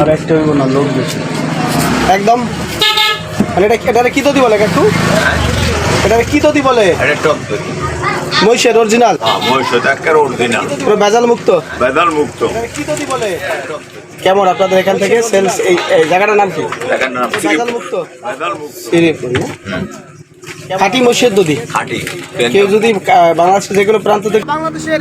আর একটা হইব না লোক বেশি। একদম। মানে এটা এটা কি দদি বলে কাকু? এটা কি দদি বলে? এটা টক দই। মহিষের অরিজিনাল হ্যাঁ একের অরিজিনাল পুরো ভেজাল মুক্ত বেদাল মুক্ত কি দদি বলে? কেমন আপনাদের এখান থেকে সেলস এই জায়গাটার নাম কি? একের নাম ভেজাল মুক্ত বেদাল মুক্ত শ্রীপুর না? খাঁটি মহিষের দধি খাঁটি। কেউ যদি বাংলাদেশের যেগুলো প্রান্ত থেকে বাংলাদেশের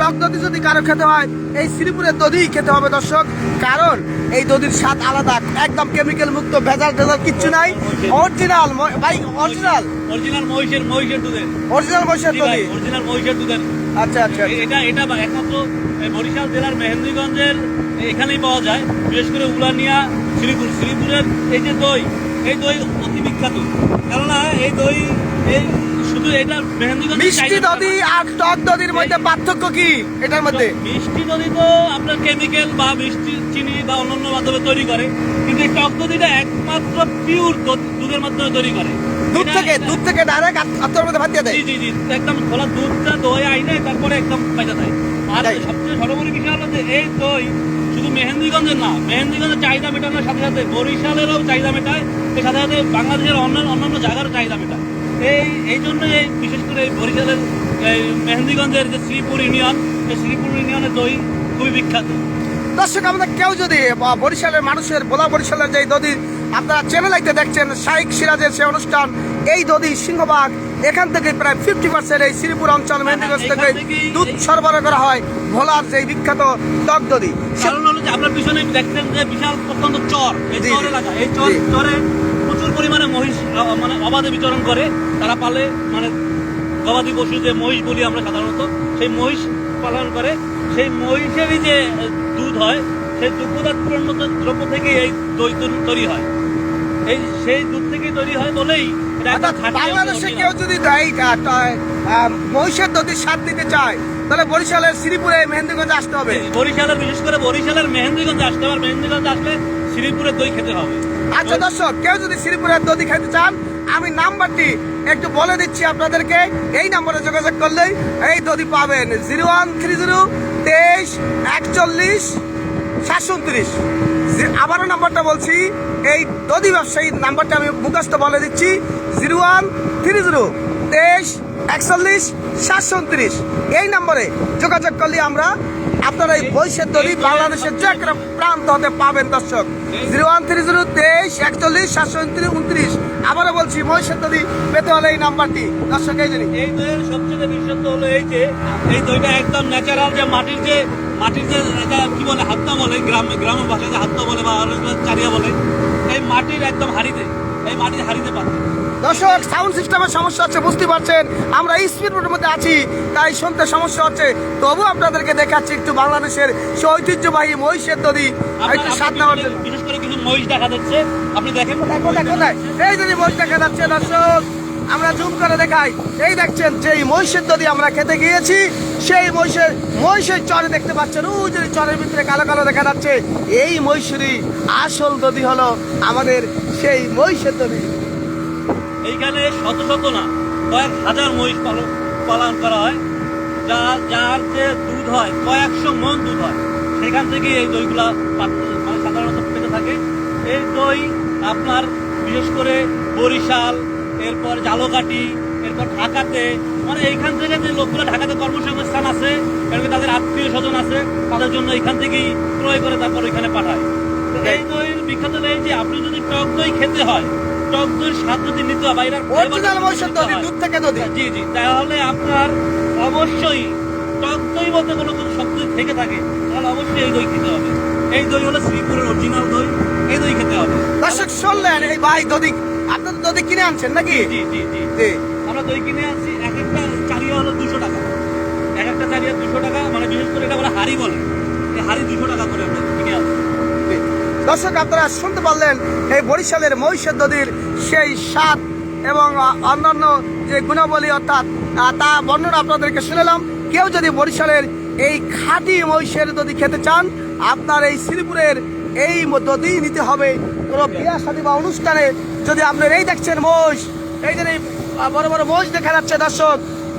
টক দধি যদি কারও খেতে হয় এই শ্রীপুরের দধি খেতে হবে দর্শক। কারণ এই দধির স্বাদ আলাদা একদম কেমিক্যাল মুক্ত ভেজাল টেজাল কিচ্ছু নাই। অরিজিনাল ভাই অরিজিনাল অরিজিনাল মহিষের মহিষের দুধের। অরিজিনাল মহিষের দধি। অরিজিনাল মহিষের দুধের। আচ্ছা আচ্ছা এটা এটা একমাত্র বরিশাল জেলার মেহেন্দিগঞ্জের এখানেই পাওয়া যায়। বিশেষ করে উলানিয়া শ্রীপুর শ্রীপুরের এই যে দই এই দই অতি বিখ্যাত। কেননা এই দই এই শুধু এটা মিষ্টি দধি আর টক দধির মধ্যে পার্থক্য কি এটার মধ্যে? মিষ্টি দধি তো আপনার কেমিক্যাল বা মিষ্টি চিনি বা অন্যান্য মাধ্যমে তৈরি করে কিন্তু এই টক দধিটা একমাত্র পিওর দুধের মাধ্যমে তৈরি করে। দুধ থেকে দুধ থেকে ডাইরেক্ট আত্মার মধ্যে ভাত দিয়ে দেয়? জি জি জি একদম খোলা দুধটা দই আইনে তারপরে একদম পাইতে দেয়। আর। সবচেয়ে সর্বোপরি বিষয় হলো যে এই দই শুধু মেহেন্দিগঞ্জের না, মেহেন্দিগঞ্জের চাহিদা মেটানোর সাথে সাথে বরিশালেরও চাহিদা মেটায়, এর সাথে সাথে বাংলাদেশের অন্যান্য অন্যান্য জায়গারও চাহিদা মেটায়। এই এই জন্য এই বিশেষ করে এই বরিশালের, এই মেহেন্দিগঞ্জের যে শ্রীপুর ইউনিয়ন, এই শ্রীপুর ইউনিয়নের দই খুবই বিখ্যাত। দর্শক, আমাদের কেউ যদি বরিশালের মানুষের বোলা বরিশালের যে দধি আপনারা চ্যানেলাইতে দেখছেন শাইক সিরাজের সে অনুষ্ঠান এই দধি সিংহবাগ। এখান থেকে প্রায় ফিফটি পার্সেন্ট এই শ্রীপুর অঞ্চল মেহেন্দিগঞ্জ থেকে দুধ সরবরাহ করা হয় ভোলার যে বিখ্যাত টক যে আপনার পিছনে দেখছেন যে বিশাল চর। এই চর এলাকা এই চর চরে প্রচুর পরিমাণে মহিষ মানে অবাধে বিচরণ করে। তারা পালে মানে গবাদি পশু যে মহিষ বলি আমরা সাধারণত সেই মহিষ পালন করে। সেই মহিষেরই যে দুধ হয় সেই দুগ্ধজাত পণ্য দ্রব্য থেকে এই দই তৈরি- হয়। এই সেই দুধ থেকেই তৈরি হয় বলেই বাংলাদেশে কেউ যদি মহিষের দধির স্বাদ নিতে চায় তাহলে বরিশালের শ্রীপুরে মেহেন্দিগঞ্জে আসতে হবে। বরিশালের বিশেষ করে বরিশালের মেহেন্দিগঞ্জে আসতে হবে। মেহেন্দিগঞ্জে আসলে শ্রীপুরের দই খেতে হবে। আচ্ছা দর্শক কেউ যদি শ্রীপুরের দধি খেতে চান আমি নাম্বারটি একটু বলে দিচ্ছি আপনাদেরকে। এই নম্বরে যোগাযোগ করলেই এই দধি পাবেন। জিরো ওয়ান থ্রি জিরো তেইশ একচল্লিশ সাতশো আবারও নাম্বারটা বলছি, এই দধি ব্যবসায়ী নাম্বারটা আমি মুখস্থ বলে দিচ্ছি, জিরো ওয়ান থ্রি জিরো তেইশ, একচল্লিশ সাতশো এই নম্বরে যোগাযোগ করলে আমরা আপনারা এই বৈশের দড়ি বাংলাদেশের যে একটা প্রান্ত হতে পাবেন, দর্শক। জিরো ওয়ান থ্রি জিরো তেইশ, একচল্লিশ, সাতশো উনত্রিশ আবারও বলছি মহিষের দড়ি পেতে হলে এই নাম্বারটি। দর্শক, এই জানি এই দইয়ের সবচেয়ে বিশেষত্ব হলো এই যে, এই দইটা একদম ন্যাচারাল যে মাটির যে মাটির যে এটা কি বলে হাত্তা বলে, গ্রাম গ্রাম ভাষায় যে হাত্তা বলে বা চারিয়া বলে, এই মাটির একদম হাড়িতে, এই মাটির হাড়িতে পাচ্ছে। দর্শক সাউন্ড সিস্টেমের সমস্যা হচ্ছে বুঝতে পারছেন আমরা স্পিড রোডের মধ্যে আছি তাই শুনতে সমস্যা হচ্ছে। তবু আপনাদেরকে দেখাচ্ছি একটু বাংলাদেশের সে ঐতিহ্যবাহী মহিষের দড়ি একটু স্বাদ নেওয়ার জন্য বিশেষ করে কিছু মহিষ দেখা যাচ্ছে। আপনি দেখেন কোথায় কোথায় এই যদি মহিষ দেখা যাচ্ছে দর্শক আমরা জুম করে দেখাই। এই দেখছেন যেই মহিষের দধি আমরা খেতে গিয়েছি সেই মহিষের মহিষের চরে দেখতে পাচ্ছেন ও যদি চরের ভিতরে কালো কালো দেখা যাচ্ছে। এই মহিষেরই আসল দধি হলো আমাদের সেই মহিষের দধি এইখানে শত শত না কয়েক হাজার মহিষ পালন পালন করা হয় যা যার যে দুধ হয় কয়েকশো মন দুধ হয়। সেখান থেকে এই দইগুলা মানে সাধারণত পেতে থাকে। এই দই আপনার বিশেষ করে বরিশাল এরপর জালকাটি এরপর ঢাকাতে মানে এইখান থেকে যে লোকগুলো ঢাকাতে কর্মসংস্থান আছে কারণ তাদের আত্মীয় স্বজন আছে তাদের জন্য এখান থেকেই ক্রয় করে তারপর এখানে পাঠায়। তো এই দইয়ের বিখ্যাত এই যে আপনি যদি টক দই খেতে হয় টক দইয়ের স্বাদ যদি নিতে হয় বা এটার অরিজিনাল মহিষের দধি দুধ থেকে দধি জি জি তাহলে আপনার অবশ্যই টক দই বলতে কোনো শব্দ থেকে থাকে। তাহলে অবশ্যই এই দই খেতে হবে। এই দই হলো শ্রীপুরের অরিজিনাল দই। এই দই খেতে হবে। দর্শক শুনলেন এই ভাই দধি আপনার দধি কিনে আনছেন নাকি? জি জি জি জি। আমরা দই কিনে আনছি এক একটা চারিয়া হলো দুশো টাকা। এক একটা চারিয়া দুশো টাকা মানে বিশেষ করে এটা বলে হাড়ি বলে। এই হাড়ি দুশো টাকা করে দর্শক, আপনারা শুনতে পারলেন এই বরিশালের মহিষের নদীর সেই স্বাদ এবং অন্যান্য যে গুণাবলী, অর্থাৎ তা বর্ণনা আপনাদেরকে শুনলাম। কেউ যদি বরিশালের এই খাঁটি মহিষের দধি খেতে চান, আপনার এই শ্রীপুরের এই দধি নিতে হবে কোনো বিয়া শাদী বা অনুষ্ঠানে। যদি আপনার এই দেখছেন মহিষ, এই যে এই বড় বড় মহিষ দেখা যাচ্ছে দর্শক,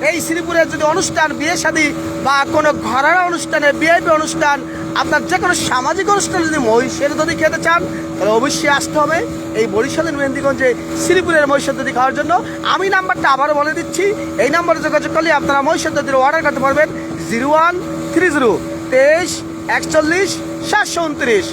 এই শ্রীপুরের যদি অনুষ্ঠান, বিয়ে শাদী বা কোনো ঘরের অনুষ্ঠানে বিআইপি অনুষ্ঠান আপনার যে কোনো সামাজিক অনুষ্ঠানে যদি মহিষের দধি খেতে চান, তাহলে অবশ্যই আসতে হবে এই বরিশালের মেহেন্দিগঞ্জে শ্রীপুরের মহিষের দধি খাওয়ার জন্য। আমি নাম্বারটা আবারও বলে দিচ্ছি, এই নাম্বারে যোগাযোগ করলে আপনারা মহিষের দধির অর্ডার করতে পারবেন। জিরো ওয়ান থ্রি জিরো তেইশ একচল্লিশ সাতশো উনত্রিশ।